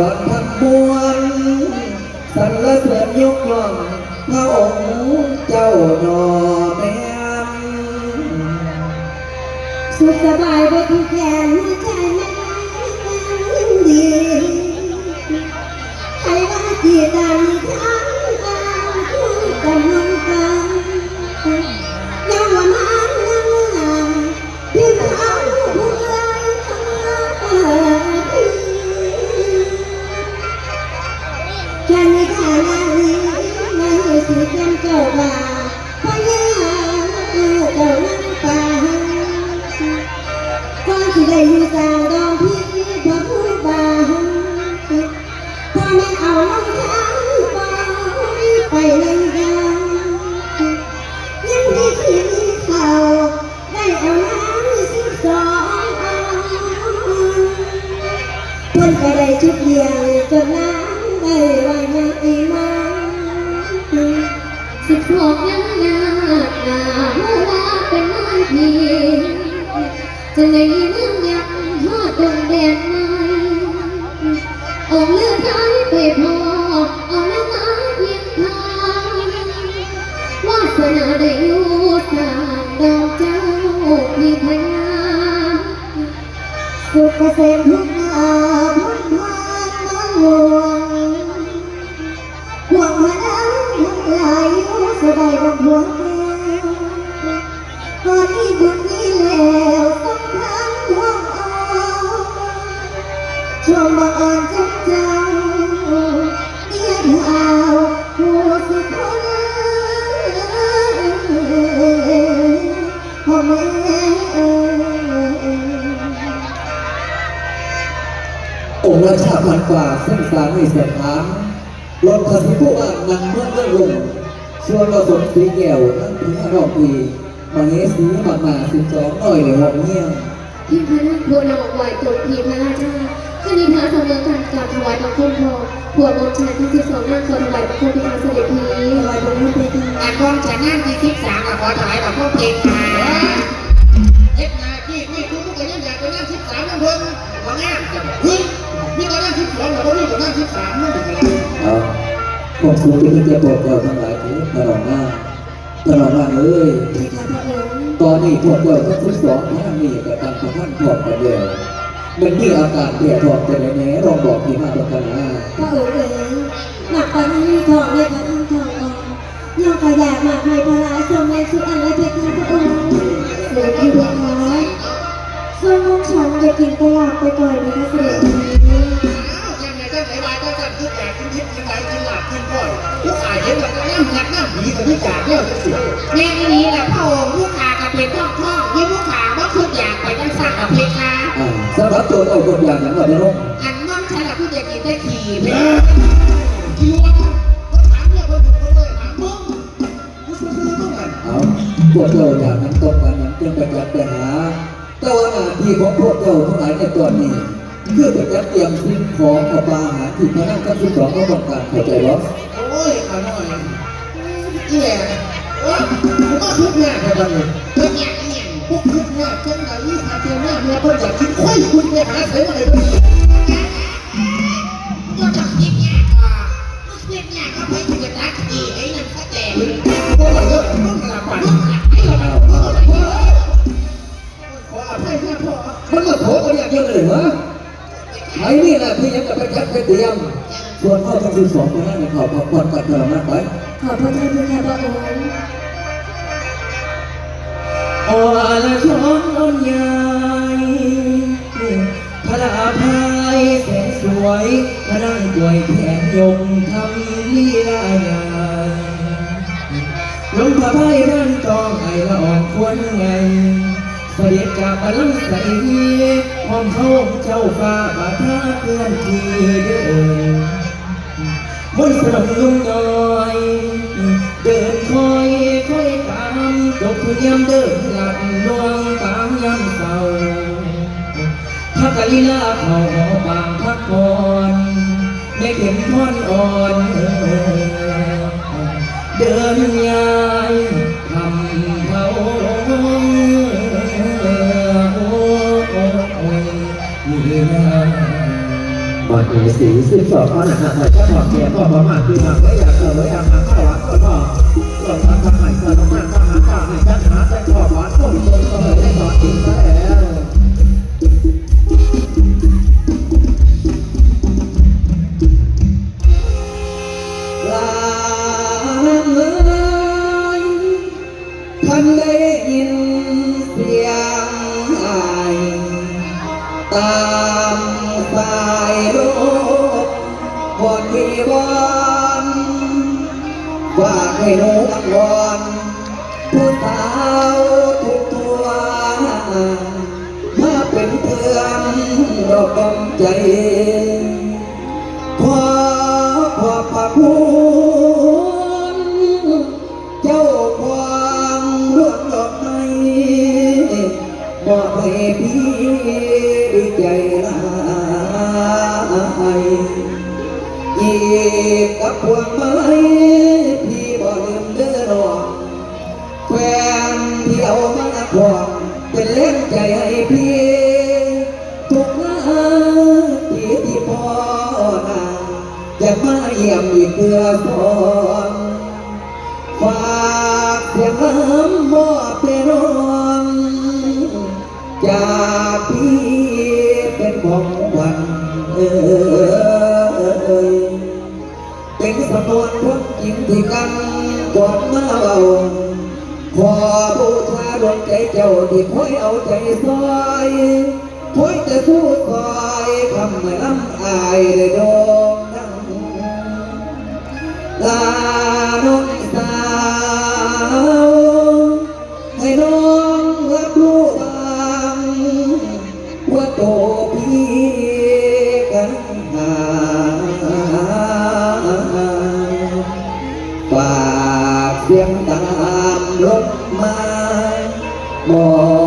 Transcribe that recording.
ลอดทั้งมวลสรรเสริญยกย่องพระองค์เจ้าหนอแม่สุขสบายบนที่แขน เกษมทุกนาน งค์ราชาพันกว่าเส้นสารในสถานรถคันที่ผู้อ่านนำเมื่อเลื่อลงส่วนผสมสีแก้วนั่นถึงรอบปีมาเฮสีมากมาสิบสองหน่อยในห้องเงี้ยพี่พระนางโพนองไหวตกพีพระราชาคณิธาเสมอการกราบถวายบังคมพอผัวบนชายที่สิบสองนั่งขอถวายบังคมพิธาเสด็จพีถวายบังคมพิธาอันกองจะนั่งที่ทิพสามขอถวายบบพวกเพลงขา ก็นั่งทิพสองแต่ว่านี่ก็นั่งทิพสามนั่นเป็นอะไรเอาพวกสูงที่จะโปรดเจ้าทั้งหลายที่ตลอดหน้าตลอดหน้าเอ้ยตอนนี้พวกเจ้าทั้งสิบสองท่านนี่แต่ต่างประท่านพร้อมกันเดียวมันมีอาการเปียกทองจะไหนแน่ลองบอกที่มาประกันน้าพระอเอ๋ยหนักไปนี้ทองเลยพระท่านทองออกยังกระยากมากไม่พลายทรงในสุดอันละเพชรพระองค์เสด็จพี่เพคะทรงมุ่งฉันจะกินตลาไปก่อนนะคะเสด็จ ก็จะทุกอางกินทิพกินไหลกินหลับกินก้อยลูกขายเห็นแบบนั่งหนักนั่งผีกับพี่จ่าเนี่ยจะเสียแม่ที่นี้แหละพระองค์ลูกค้ากับเป็นท่องท่องยี่ลูกค้าว่าคืออยากไปจังสั่งกับเพคะอ่าสำหรับตัวเอาคนอย่างนั้นมาในโลกอันน้องฉันละคืออยากกินได้ขี่เพกินึงคนถามเนี่ยคนคนเลยถามมึงกูซื้อซื้อต้องกันเอาพวกเจ้าอย่างนั้นต้องการนั้นจึงไปจัดไปหาแต่ว่าหน้าที่ของพวกเจ้าทั้งหลายในตอนนี้ คือจัดเตรียมสิ่งของกับอาหารที่พนั่งกับสิบสองเขาต้องการเข้าใจหรอโอ้ยขาหน่อยอีแหล่โอ้ยผมก็คิดเนี่ยแค่บันเลยเป็นอย่างนี้อย่พวกคิดเนี่ยจังไหนยี่สิบเจ้าเนี่เนี่ยเพิ่นอยากคิดค่อยคุณเนี่หาเสียมาเลยด้วยก็ต้องคิดยากก่อนคิดยากก็ไปจะตัดขี่ไอ้นั่นก็แต่ นี่แหละที่ยังจะไปจัดไปเตรียมส่วนเขาทั้งสองคนนั้นขาพักผ่อนกันเท่านั้นไปขอบพระเจ้าพระยาพระองค์อ่อนลชอนอ่อนใหญ่พระอภัยแสนสวยพระนังกวยแขนยงทำลีลาใหญ่ลงพระไพ่บ้านจองไอละอองควรไงเสด็จจากพลังใส ห้องเขาเจ้าฟ้าบาท่าเคลื่อนทีเดินมนต์สนมลุงน้อย เดินคอยคอยตามตกทุยามเดินหลับดวงตามยามเศร้าพักกะลีลาเขาหอบางพักผ่อนไม่เข็มพอนอ่อน เดินยาย เอสีสิบสองข้อหนักหนักเลยก็ถอดเกียร์ก็ประมาทคือหนักไม่อยากเกิดเลยอยากมาข้าวัดก็พอเกิดทำทำใหม่เกิดต้องงานต้องหาข้าวให้ชัดหาแต่ขอบหวานต้มต้นก็เลยได้ตอนอีกแล้ว ที่กันกอดมาเอาขอบูชาดวงใจเจ้าที่คอยเอาใจซอยคอยจะสู้ซอยคำไม่ล้ำอายได้โดงดังลาน้องสาว มาบอก